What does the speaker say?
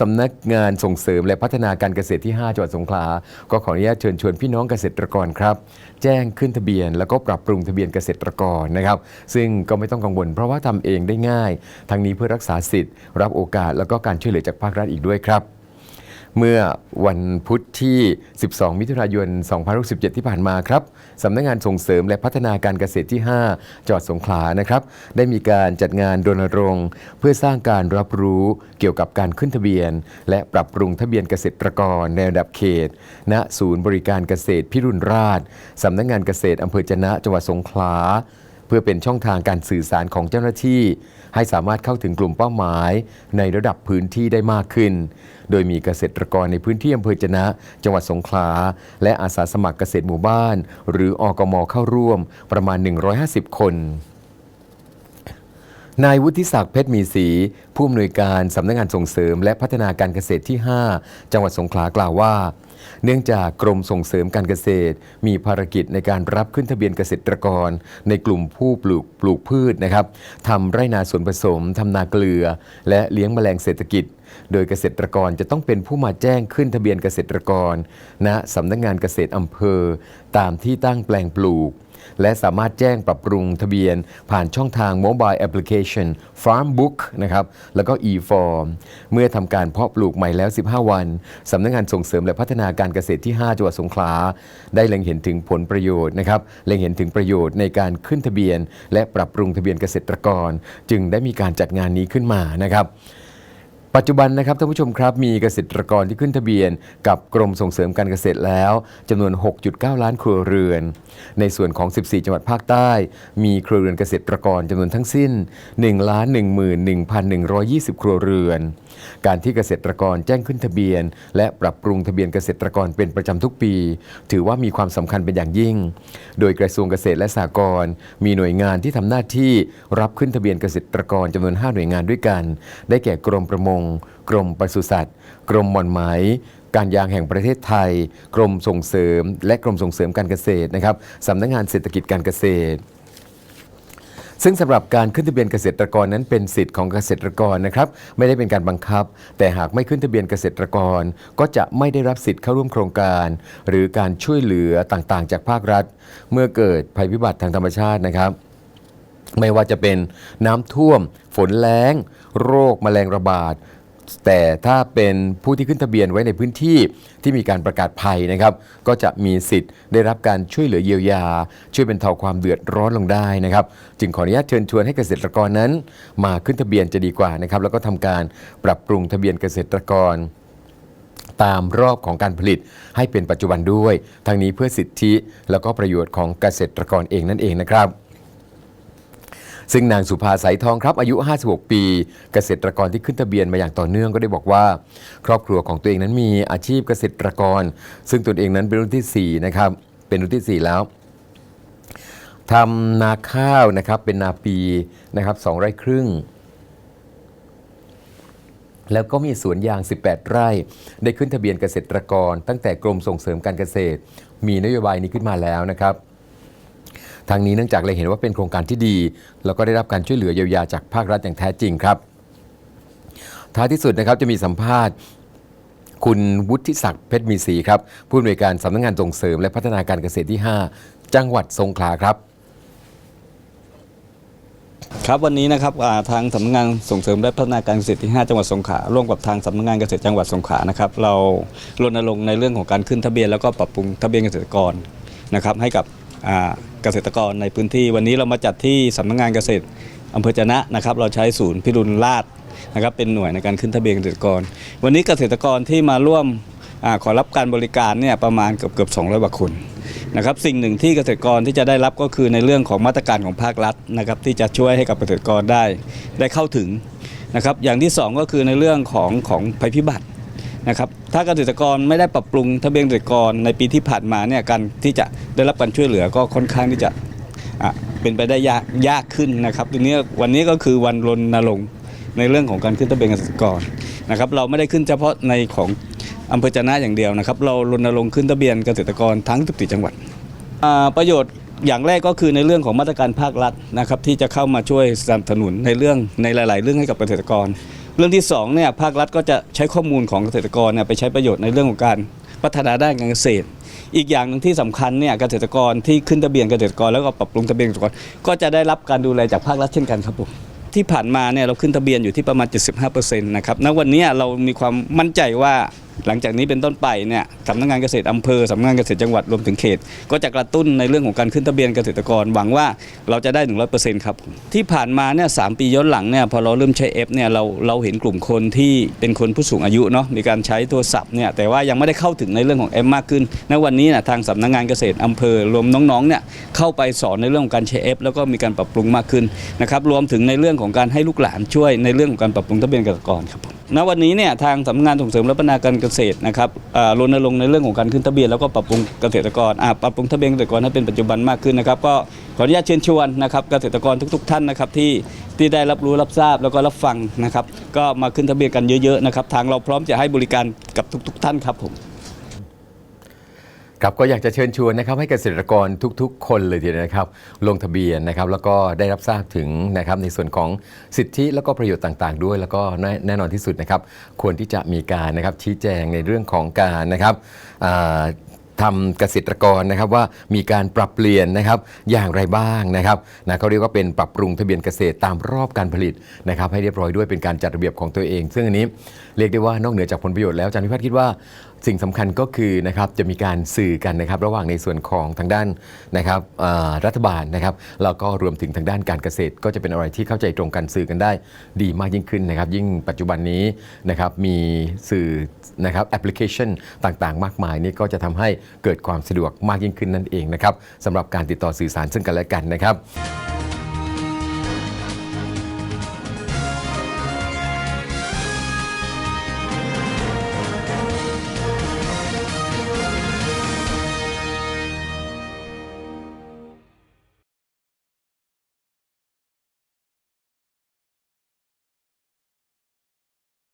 สำนักงานส่งเสริมและพัฒนาการเกษตรที่ 5 จังหวัดสงขลา ก็ขออนุญาตเชิญชวนพี่น้องเกษตรกรครับ แจ้งขึ้นทะเบียน แล้วก็ปรับปรุงทะเบียนเกษตรกรนะครับ ซึ่งก็ไม่ต้องกังวล เพราะว่าทำเองได้ง่าย ทั้งนี้เพื่อรักษาสิทธิ์ รับโอกาสแล้วก็การช่วยเหลือจากภาครัฐอีกด้วยครับ เมื่อวันพุธที่ 12 มิถุนายน 2567 ที่ผ่านมาครับสำนักงานส่งเสริมและพัฒนาการเกษตรที่ 5จังหวัดสงขลานะครับ ได้มีการจัดงานรณรงค์ เพื่อสร้างการรับรู้เกี่ยวกับการขึ้นทะเบียน และปรับปรุงทะเบียนเกษตรกรในระดับเขต ณ ศูนย์บริการเกษตรพิรุณราชสำนักงานเกษตรอำเภอจะนะจังหวัดสงขลา เพื่อเป็นช่องทางการสื่อสารของเจ้าหน้าที่ ให้สามารถเข้าถึงกลุ่มเป้าหมาย ในระดับพื้นที่ได้มากขึ้น โดยมีเกษตรกรในพื้นที่อำเภอจนะ จังหวัดสงขลา และอาสาสมัครเกษตรหมู่บ้าน หรืออกมเข้าร่วมประมาณ 150 คนนายวุฒิศักดิ์เพชรมีศรีผู้อำนวยการสำนักงานส่งเสริม และพัฒนาการเกษตรที่ 5 จังหวัดสงขลากล่าวว่า เนื่องจากกรมส่งเสริมการเกษตร มีภารกิจในการรับขึ้นทะเบียนเกษตรกร ในกลุ่มผู้ปลูกปลูกพืชนะครับทำไร่นาสวนผสมทำนาเกลือ และเลี้ยงแมลงเศรษฐกิจ โดยเกษตรกรจะต้องเป็นผู้มาแจ้งขึ้นทะเบียนเกษตรกรณสำนักงานเกษตรอำเภอ ตามที่ตั้งแปลงปลูกและสามารถแจ้งปรับปรุงทะเบียนผ่านช่องทาง Mobile Application Farm Book นะครับ แล้วก็ e-form เมื่อทำการเพาะปลูกใหม่แล้ว 15 วัน สำนักงานส่งเสริมและพัฒนาการเกษตรที่ 5 จังหวัดสงขลา ได้เล็งเห็นถึงผลประโยชน์นะครับ เล็งเห็นถึงประโยชน์ในการขึ้นทะเบียน และปรับปรุงทะเบียนเกษตรกร จึงได้มีการจัดงานนี้ขึ้นมานะครับ ปัจจุบันนะครับท่านผู้ชมครับมีเกษตรกรที่ขึ้นทะเบียน กับกรมส่งเสริมการเกษตรแล้วจำนวน 6.9 ล้านครัวเรือน ในส่วนของ 14 จังหวัดภาคใต้ มีครัวเรือนเกษตรกรจำนวนทั้งสิ้น 1 ล้าน11,120 ครัวเรือน การที่เกษตรกรแจ้งขึ้นทะเบียน และปรับปรุงทะเบียนเกษตรกรเป็นประจำทุกปี ถือว่ามีความสำคัญเป็นอย่างยิ่ง โดยกระทรวงเกษตรและสหกรณ์มีหน่วยงานที่ทำหน้าที่รับขึ้นทะเบียนเกษตรกรจำนวน 5 หน่วยงานด้วยกัน ได้แก่กรมประมงกรมปศุสัตว์ กรมหม่อนไหม การยางแห่งประเทศไทย กรมส่งเสริม และกรมส่งเสริมการเกษตรนะครับสำนักงานเศรษฐกิจการเกษตรซึ่งสำหรับการขึ้นทะเบียนเกษตรกรนั้นเป็นสิทธิ์ของเกษตรกรนะครับ ไม่ได้เป็นการบังคับ แต่หากไม่ขึ้นทะเบียนเกษตรกร ก็จะไม่ได้รับสิทธิ์เข้าร่วมโครงการ หรือการช่วยเหลือต่างๆ จากภาครัฐ เมื่อเกิดภัยพิบัติทางธรรมชาตินะครับ ไม่ว่าจะเป็นน้ำท่วม ฝนแล้ง โรคแมลงระบาด แต่ถ้าเป็นผู้ที่ขึ้นทะเบียนไว้ในพื้นที่ที่มีการประกาศภัยนะครับ ก็จะมีสิทธิ์ได้รับการช่วยเหลือเยียวยา ช่วยเป็นเทาความเดือดร้อนลงได้นะครับ จึงขออนุญาตเชิญชวนให้เกษตรกรนั้น มาขึ้นทะเบียนจะดีกว่านะครับ แล้วก็ทำการปรับปรุงทะเบียนเกษตรกรตามรอบของการผลิตให้เป็นปัจจุบันด้วย ทั้งนี้เพื่อสิทธิ แล้วก็ประโยชน์ของเกษตรกรเองนั่นเองนะครับ ซึ่งนางสุภาสายทองครับอายุ 56 ปี เกษตรกรที่ขึ้นทะเบียนมาอย่างต่อเนื่องก็ได้บอกว่า ครอบครัวของตัวเองนั้นมีอาชีพเกษตรกร ซึ่งตนเองนั้นเป็นรุ่นทีสี่4 นะครับ เป็นรุ่นทีสี่ 4 แล้วทำนาข้าวนะครับเป็นนาปีนะครับสองไร่ครึ่ง แล้วก็มีสวนยาง 18 ไร่ ได้ขึ้นทะเบียนเกษตรกร ตั้งแต่กรมส่งเสริมการเกษตร มีนโยบายนี้ขึ้นมาแล้วนะครับ ทางนี้เนื่องจากเราเห็นว่าเป็นโครงการที่ดี แล้วก็ได้รับการช่วยเหลือเยียวยาจากภาครัฐอย่างแท้จริงครับ ท้ายที่สุดนะครับจะมีสัมภาษณ์คุณวุฒิศักดิ์เพชรมีศรีครับผู้อำนวยการสำนักงานส่งเสริม และพัฒนาการเกษตรที่ 5 จังหวัดสงขลาครับครับวันนี้นะครับทางสำนักงานส่งเสริมและพัฒนาการเกษตรที่ 5 จังหวัดสงขลาร่วมกับทางสำนักงานเกษตรจังหวัดสงขลานะครับเรารณรงค์ในเรื่องของการขึ้นทะเบียน แล้วก็ปรับปรุงทะเบียนเกษตรกรนะครับให้กับ เกษตรกรในพื้นที่ วันนี้เรามาจัดที่สำนักงานเกษตรอำเภอจนะนะครับ เราใช้ศูนย์พิรุณราชนะครับเป็นหน่วยในการขึ้นทะเบียนเกษตรกร วันนี้เกษตรกรที่มาร่วมอขอรับการบริการเนี่ยประมาณเกือบเกือบ200กว่าคนนะครับสิ่งหนึ่งที่เกษตรกรที่จะได้รับก็คือในเรื่องของมาตรการของภาครัฐนะครับที่จะช่วยให้กับเกษตรกรได้ได้เข้าถึงนะครับอย่างที่สองก็คือในเรื่องของของภัยพิบัติ นะครับถ้าเกษตรกรไม่ได้ปรับปรุงทะเบียนเกษตรกรในปีที่ผ่านมาเนี่ยการที่จะได้รับการช่วยเหลือก็ค่อนข้างที่จะเป็นไปได้ยากยากขึ้นนะครับทีนี้วันนี้ก็คือวันรณรงค์ในเรื่องของการขึ้นทะเบียนเกษตรกรนะครับเราไม่ได้ขึ้นเฉพาะในของอำเภอจนะอย่างเดียวนะครับ เรารณรงค์ขึ้นทะเบียนเกษตรกรทั้ง14จังหวัดประโยชน์อย่างแรกก็คือในเรื่องของมาตรการภาครัฐนะครับที่จะเข้ามาช่วยสนับสนุนในเรื่องในหลาย ๆ เรื่องให้กับเกษตรกร เรื่องที่สองเนี่ยภาครัฐก็จะใช้ข้อมูลของเกษตรกรเนี่ยไปใช้ประโยชน์ในเรื่องของการพัฒนาด้านการเกษตร อีกอย่างหนึ่งที่สำคัญเนี่ยเกษตรกรที่ขึ้นทะเบียนเกษตรกรแล้วก็ปรับปรุงทะเบียนเกษตรกร ก็จะได้รับการดูแลจากภาครัฐเช่นกันครับผมที่ผ่านมาเนี่ยเราขึ้นทะเบียนอยู่ที่ประมาณ 75%นะครับณวันนี้เรามีความมั่นใจว่า หลังจากนี้เป็นต้นไปเนี่ยสำนักงานเกษตรอำเภอสำนักงานเกษตรจังหวัดรวมถึงเขต ก็จะกระตุ้นในเรื่องของการขึ้นทะเบียนเกษตรกรหวังว่าเราจะได้ 100%ครับ ที่ผ่านมาเนี่ยสามปีย้อนหลังเนี่ยพอเราเริ่มใช้แอปเนี่ยเราเราเห็นกลุ่มคนที่เป็นคนผู้สูงอายุเนาะมีการใช้โทรศัพท์เนี่ยแต่ว่ายังไม่ได้เข้าถึงในเรื่องของแอปมากขึ้นณวันนี้นะทางสำนักงานเกษตรอำเภอรวมน้องๆเนี่ยเข้าไปสอนในเรื่องของการใช้แอปแล้วก็มีการปรับปรุงมากขึ้นนะครับรวมถึงในเรื่องของการให้ลูกหลานช่วยในเรื่องของการปรับปรุงทะเบียนเกษตรกรครับผม ณวันนี้เนี่ยทางสำนักงานส่งเสริมและพัฒนาการเกษตรนะครับรณรงค์ในเรื่องของการขึ้นทะเบียนแล้วก็ปรับปรุงเกษตรกรปรับปรุงทะเบียนเกษตรกรให้เป็นปัจจุบันมากขึ้นนะครับก็ขออนุญาตเชิญชวนนะครับเกษตรกรทุก ๆ ท่านนะครับที่ที่ได้รับรู้รับทราบแล้วก็รับฟังนะครับ ก็มาขึ้นทะเบียนกันเยอะๆนะครับทางเราพร้อมจะให้บริการกับทุก ๆ ท่านครับผม ครับก็อยากจะเชิญชวนนะครับให้เกษตรกรทุกๆ คนเลยทีเดียวนะครับ ลงทะเบียนนะครับแล้วก็ได้รับทราบถึงนะครับในส่วนของสิทธิแล้วก็ประโยชน์ต่างๆ ด้วย แล้วก็แน่แน่นอนที่สุดนะครับควรที่จะมีการนะครับชี้แจงในเรื่องของการนะครับอ่าทำเกษตรกรนะครับว่ามีการปรับเปลี่ยนนะครับอย่างไรบ้างนะครับนะเขาเรียกว่าเป็นปรับปรุงทะเบียนเกษตรตามรอบการผลิตนะครับให้เรียบร้อยด้วยเป็นการจัดระเบียบของตัวเอง ซึ่งอันนี้เรียกได้ว่านอกเหนือจากผลประโยชน์แล้วอาจารย์พิพัฒน์คิดว่าสิ่งสำคัญก็คือนะครับจะมีการสื่อกันนะครับระหว่างในส่วนของทางด้านนะครับรัฐบาลนะครับแล้วก็รวมถึงทางด้านการเกษตร ก็จะเป็นอะไรที่เข้าใจตรงกันสื่อกันได้ ดีมากยิ่งขึ้นนะครับ ยิ่งปัจจุบันนี้นะครับมีสื่อนะครับแอปพลิเคชันต่างๆ มากมายนี่ก็จะทำให้เกิดความสะดวกมากยิ่งขึ้นนั่นเองนะครับสำหรับการติดต่อสื่อสารซึ่งกันและกันนะครับ